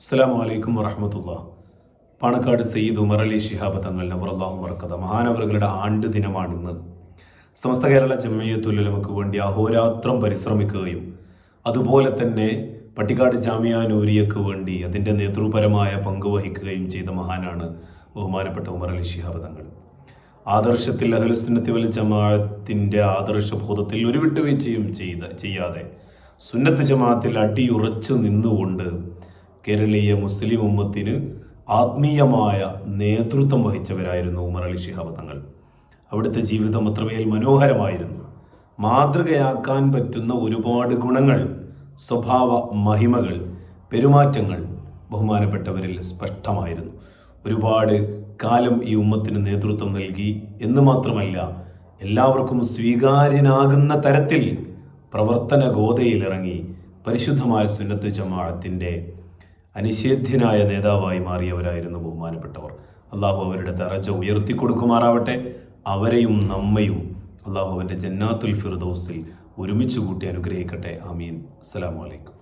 അസ്സാം വലൈക്കും വറഹമത്തുള്ള. പാണക്കാട് സയ്യിദ് ഉമർ അലി ഷിഹാബ് തങ്ങൾ നബറല്ലാഹു മറക്കഥ മഹാനവറുകളുടെ ആണ്ട് ദിനമാണ് ഇന്ന്. സമസ്ത കേരള ജമ്മയ്യത്തുലമക്ക് വേണ്ടി അഹോരാത്രം പരിശ്രമിക്കുകയും അതുപോലെ തന്നെ പട്ടിക്കാട് ജാമിയ നൂരിയക്ക് വേണ്ടി അതിന്റെ നേതൃപരമായ പങ്ക് വഹിക്കുകയും ചെയ്ത മഹാനാണ് ബഹുമാനപ്പെട്ട ഉമർ അലി ഷിഹാബ് തങ്ങൾ. ആദർശത്തിൽ അഹലുസുന്നത്തി വൽ ജമാഅത്തിന്റെ ആദർശബോധത്തിൽ ഒരു വിട്ടുവീഴ്ചയും ചെയ്ത ചെയ്യാതെ സുന്നത്ത് ജമാഅത്തിൽ അടിയുറച്ചു നിന്നുകൊണ്ട് കേരളീയ മുസ്ലിം ഉമ്മത്തിന് ആത്മീയമായ നേതൃത്വം വഹിച്ചവരായിരുന്നു ഉമർ അലി ഷിഹാബ് തങ്ങൾ. അവിടുത്തെ ജീവിതം അത്രമേൽ മനോഹരമായിരുന്നു. മാതൃകയാക്കാൻ പറ്റുന്ന ഒരുപാട് ഗുണങ്ങൾ സ്വഭാവ മഹിമകൾ പെരുമാറ്റങ്ങൾ ബഹുമാനപ്പെട്ടവരിൽ സ്പഷ്ടമായിരുന്നു. ഒരുപാട് കാലം ഈ ഉമ്മത്തിന് നേതൃത്വം നൽകി എന്ന് മാത്രമല്ല എല്ലാവർക്കും സ്വീകാര്യനാകുന്ന തരത്തിൽ പ്രവർത്തന ഗോതയിലിറങ്ങി പരിശുദ്ധമായ സുന്നത്ത് ജമാഅത്തിന്റെ അനിഷേധ്യനായ നേതാവായി മാറിയവരായിരുന്നു ബഹുമാനപ്പെട്ടവർ. അള്ളാഹു അവരുടെ തറച്ച ഉയർത്തി കൊടുക്കുമാറാവട്ടെ. അവരെയും നമ്മയും അള്ളാഹു അവന്റെ ജന്നാത്തുൽ ഫിർദൗസിൽ ഒരുമിച്ച് കൂട്ടി അനുഗ്രഹിക്കട്ടെ. ആമീൻ. അസ്സലാമു അലൈക്കും.